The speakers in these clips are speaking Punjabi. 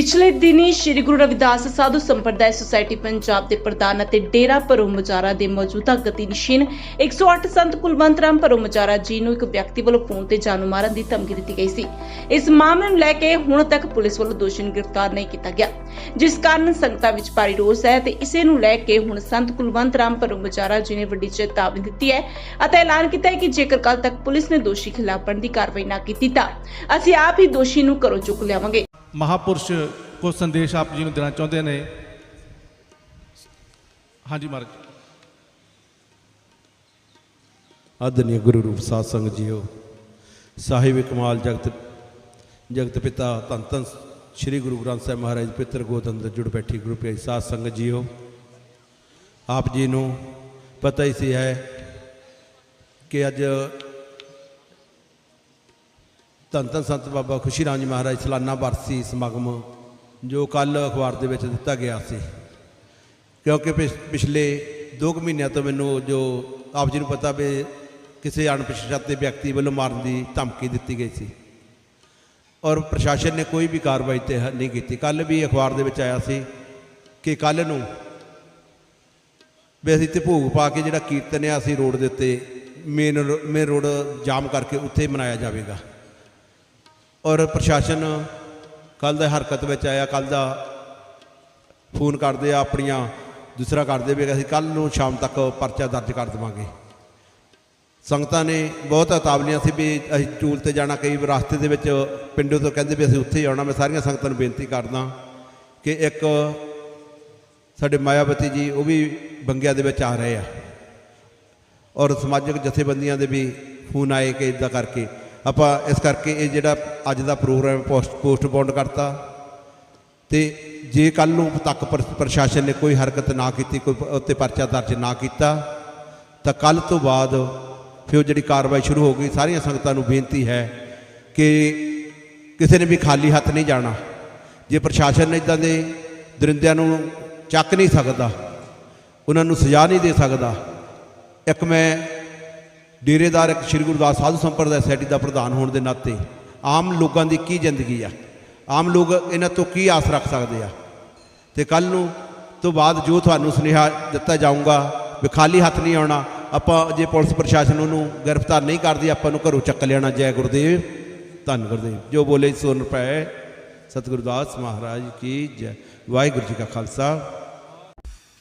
ਪਿਛਲੇ ਦਿਨੀ ਸ੍ਰੀ ਗੁਰੂ ਰਵਿਦਾਸ ਸਾਧੂ ਸੰਪਰਦਾਇ ਸੁਸਾਇਟੀ ਪੰਜਾਬ ਦੇ ਪ੍ਰਧਾਨ ਅਤੇ ਡੇਰਾ ਭਰੋ ਮਜਾਰਾ ਦੇ ਮੌਜੂਦਾ ਗਤੀਨਸ਼ੀਨ 108 ਸੰਤ ਕੁਲਵੰਤ ਰਾਮ ਭਰੋ ਮਜਾਰਾ ਜੀ ਨੂੰ ਇੱਕ ਵਿਅਕਤੀ ਵੱਲੋਂ ਫੋਨ ਤੇ ਜਾਨੋਂ ਮਾਰਨ ਦੀ ਧਮਕੀ ਦਿੱਤੀ ਗਈ ਸੀ। ਇਸ ਮਾਮਲੇ ਨੂੰ ਲੈ ਕੇ ਹੁਣ ਤੱਕ ਪੁਲਿਸ ਵੱਲੋਂ ਦੋਸ਼ੀ ਨੂੰ ਗ੍ਰਿਫਤਾਰ ਨਹੀਂ ਕੀਤਾ ਗਿਆ। ਜਿਸ ਕਾਰਨ ਸੰਗਤਾਂ ਵਿੱਚ ਭਾਰੀ ਰੋਸ ਹੈ ਤੇ ਇਸੇ ਨੂੰ ਲੈ ਕੇ ਹੁਣ ਸੰਤ ਕੁਲਵੰਤ ਰਾਮ ਭਰੋ ਮਜਾਰਾ ਜੀ ਨੇ ਵੱਡੀ ਚੇਤਾਵਨੀ ਦਿੱਤੀ ਹੈ ਅਤੇ ਐਲਾਨ ਕੀਤਾ ਹੈ ਕਿ ਜੇਕਰ ਕੱਲ ਤੱਕ ਪੁਲਿਸ ਨੇ ਦੋਸ਼ੀ ਖਿਲਾਫ ਬਣਦੀ ਕਾਰਵਾਈ ਨਾ ਕੀਤੀ ਤਾਂ ਅਸੀਂ ਆਪ ਹੀ ਦੋਸ਼ੀ ਨੂੰ ਘਰੋਂ ਚੁੱਕ ਲਿਆਵਾਂਗੇ। ਮਹਾਪੁਰਸ਼ ਕੋ ਸੰਦੇਸ਼ ਆਪ ਜੀ ਨੂੰ ਦੇਣਾ ਚਾਹੁੰਦੇ ਨੇ। ਹਾਂਜੀ ਮਹਾਰਾਜ। ਆਦਰਨੀय ਗੁਰੂ ਰੂਪ ਸਾਧ ਸੰਗਤ ਜੀਓ, ਸਾਹਿਬ ਕਮਾਲ ਜਗਤ ਜਗਤ ਪਿਤਾ ਧੰਨ ਧੰਨ ਸ੍ਰੀ ਗੁਰੂ ਗ੍ਰੰਥ ਸਾਹਿਬ ਮਹਾਰਾਜ ਪਿੱਤਰ ਗੋਦ ਅੰਦਰ ਜੁੜ ਬੈਠੀ ਗੁਰੂ ਪਿਆਰੀ ਸਾਧ ਸੰਗਤ ਜੀਓ। ਆਪ ਜੀ ਨੂੰ ਪਤਾ ਹੀ ਸੀ ਹੈ ਕਿ ਅੱਜ ਧੰਨ ਧੰਨ ਸੰਤ ਬਾਬਾ ਖੁਸ਼ੀ ਰਾਮ ਜੀ ਮਹਾਰਾਜ ਸਲਾਨਾ ਵਰਸੀ ਸਮਾਗਮ ਜੋ ਕੱਲ ਅਖਬਾਰ ਦੇ ਵਿੱਚ ਦਿੱਤਾ ਗਿਆ ਸੀ। ਕਿਉਂਕਿ ਪਿਛ- ਪਿਛਲੇ 2 ਮਹੀਨਿਆਂ ਤੋਂ ਮੈਨੂੰ ਜੋ ਆਪ ਜੀ ਨੂੰ ਪਤਾ ਵੀ ਕਿਸੇ ਅਣਪਛਾਤੇ ਵਿਅਕਤੀ ਵੱਲੋਂ ਮਾਰਨ ਦੀ ਧਮਕੀ ਦਿੱਤੀ ਗਈ ਸੀ। ਔਰ ਪ੍ਰਸ਼ਾਸਨ ਨੇ ਕੋਈ ਵੀ ਕਾਰਵਾਈ ਤੇ ਨਹੀਂ ਕੀਤੀ। ਕੱਲ ਵੀ ਅਖਬਾਰ ਦੇ ਵਿੱਚ ਆਇਆ ਸੀ ਕਿ ਕੱਲ ਨੂੰ ਵੀ ਅਸੀਂ ਤੇ ਭੋਗ ਪਾ ਕੇ ਜਿਹੜਾ ਕੀਰਤਨ ਆ, ਅਸੀਂ ਰੋਡ ਦੇ ਉੱਤੇ ਮੇਨ ਮੇਨ ਰੋਡ ਜਾਮ ਕਰਕੇ ਉੱਥੇ ਮਨਾਇਆ ਜਾਵੇਗਾ। ਔਰ ਪ੍ਰਸ਼ਾਸਨ ਕੱਲ ਦਾ ਹਰਕਤ ਵਿੱਚ ਆਇਆ ਕੱਲ ਦਾ ਫੋਨ ਕਰਦੇ ਆ ਆਪਣੀਆਂ, ਦੂਸਰਾ ਕਰਦੇ ਵੀ ਅਸੀਂ ਕੱਲ ਨੂੰ ਸ਼ਾਮ ਤੱਕ ਪਰਚਾ ਦਰਜ ਕਰ ਦੇਵਾਂਗੇ। ਸੰਗਤਾਂ ਨੇ ਬਹੁਤ ਉਤਾਵਲੀਆਂ ਸੀ ਵੀ ਅਸੀਂ ਚੂਲ ਤੇ ਜਾਣਾ, ਕਈ ਰਸਤੇ ਦੇ ਵਿੱਚ ਪਿੰਡੋਂ ਤੋਂ ਕਹਿੰਦੇ ਵੀ ਅਸੀਂ ਉੱਥੇ ਆਉਣਾ, ਮੈਂ ਸਾਰੀਆਂ ਸੰਗਤਾਂ ਨੂੰ ਬੇਨਤੀ ਕਰਦਾ ਕਿ ਇੱਕ ਸਾਡੇ ਮਾਇਆਵਤੀ ਜੀ, ਉਹ ਵੀ ਬੰਗਿਆ ਦੇ ਵਿੱਚ ਆ ਰਹੇ ਆ। ਔਰ ਸਮਾਜਿਕ ਜਥੇਬੰਦੀਆਂ ਦੇ ਵੀ ਫੋਨ ਆਏ ਕਿ ਇਦਾਂ ਕਰਕੇ। ਆਪਾਂ ਇਸ ਕਰਕੇ ਇਹ ਜਿਹੜਾ ਅੱਜ ਦਾ ਪ੍ਰੋਗਰਾਮ ਪੋਸਟ ਪੋਸਟਪੋਨ ਕਰਤਾ। ਤੇ ਜੇ ਕੱਲ ਨੂੰ ਤੱਕ ਪ੍ਰ- ਪ੍ਰਸ਼ਾਸਨ ਨੇ ਕੋਈ ਹਰਕਤ ਨਾ ਕੀਤੀ, ਕੋਈ ਉੱਤੇ ਪਰਚਾ ਦਰਜ ਨਾ ਕੀਤਾ, ਤਾਂ ਕੱਲ ਤੋਂ ਬਾਅਦ ਫਿਰ ਉਹ ਜਿਹੜੀ ਕਾਰਵਾਈ ਸ਼ੁਰੂ ਹੋ ਗਈ, ਸਾਰੀਆਂ ਸੰਗਤਾਂ ਨੂੰ ਬੇਨਤੀ ਹੈ ਕਿ ਕਿਸੇ ਨੇ ਵੀ ਖਾਲੀ ਹੱਥ ਨਹੀਂ ਜਾਣਾ। ਜੇ ਪ੍ਰਸ਼ਾਸਨ ਨੇ ਇਦਾਂ ਦੇ ਦਰਿੰਦਿਆਂ ਨੂੰ ਚੱਕ ਨਹੀਂ ਸਕਦਾ, ਉਹਨਾਂ ਨੂੰ ਸਜ਼ਾ ਨਹੀਂ ਦੇ ਸਕਦਾ, ਇੱਕ ਮੈਂ ਡੇਰੇਦਾਰ ਸ੍ਰੀ ਗੁਰਦਾਸ ਸਾਧੂ ਸੰਪਰਦਾ ਸੋਸਾਇਟੀ ਦਾ ਪ੍ਰਧਾਨ ਹੋਣ ਦੇ ਨਾਤੇ ਆਮ ਲੋਕਾਂ ਦੀ ਕੀ ਜ਼ਿੰਦਗੀ ਆ? ਆਮ ਲੋਕ ਇਹਨਾਂ ਤੋਂ ਕੀ ਆਸ ਰੱਖ ਸਕਦੇ ਆ? ਤੇ ਕੱਲ ਨੂੰ ਤੋਂ ਬਾਅਦ ਜੋ ਤੁਹਾਨੂੰ ਸੁਨੇਹਾ ਦਿੱਤਾ ਜਾਊਗਾ ਵੀ ਖਾਲੀ ਹੱਥ ਨਹੀਂ ਆਉਣਾ, ਆਪਾਂ ਜੇ ਪੁਲਿਸ ਪ੍ਰਸ਼ਾਸਨ ਉਹਨੂੰ ਗ੍ਰਿਫਤਾਰ ਨਹੀਂ ਕਰਦੀ, ਆਪਾਂ ਨੂੰ ਘਰੋਂ ਚੱਕ ਲੈਣਾ ਜੈ ਗੁਰਦੇਵ, ਧੰਨ ਗੁਰਦੇਵ। ਜੋ ਬੋਲੇ ਸੋ ਰੁਪਏ ਸਤਿਗੁਰਦਾਸ ਮਹਾਰਾਜ ਕੀ ਜੈ। ਵਾਹਿਗੁਰੂ ਜੀ ਕਾ Khalsa.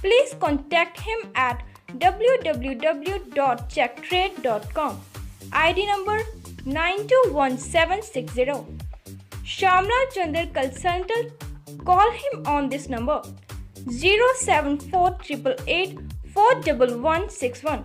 please contact him at www.checktrade.com. ID number 921760. Shamla Chandar Consultant. Call him on this number 07488 41161.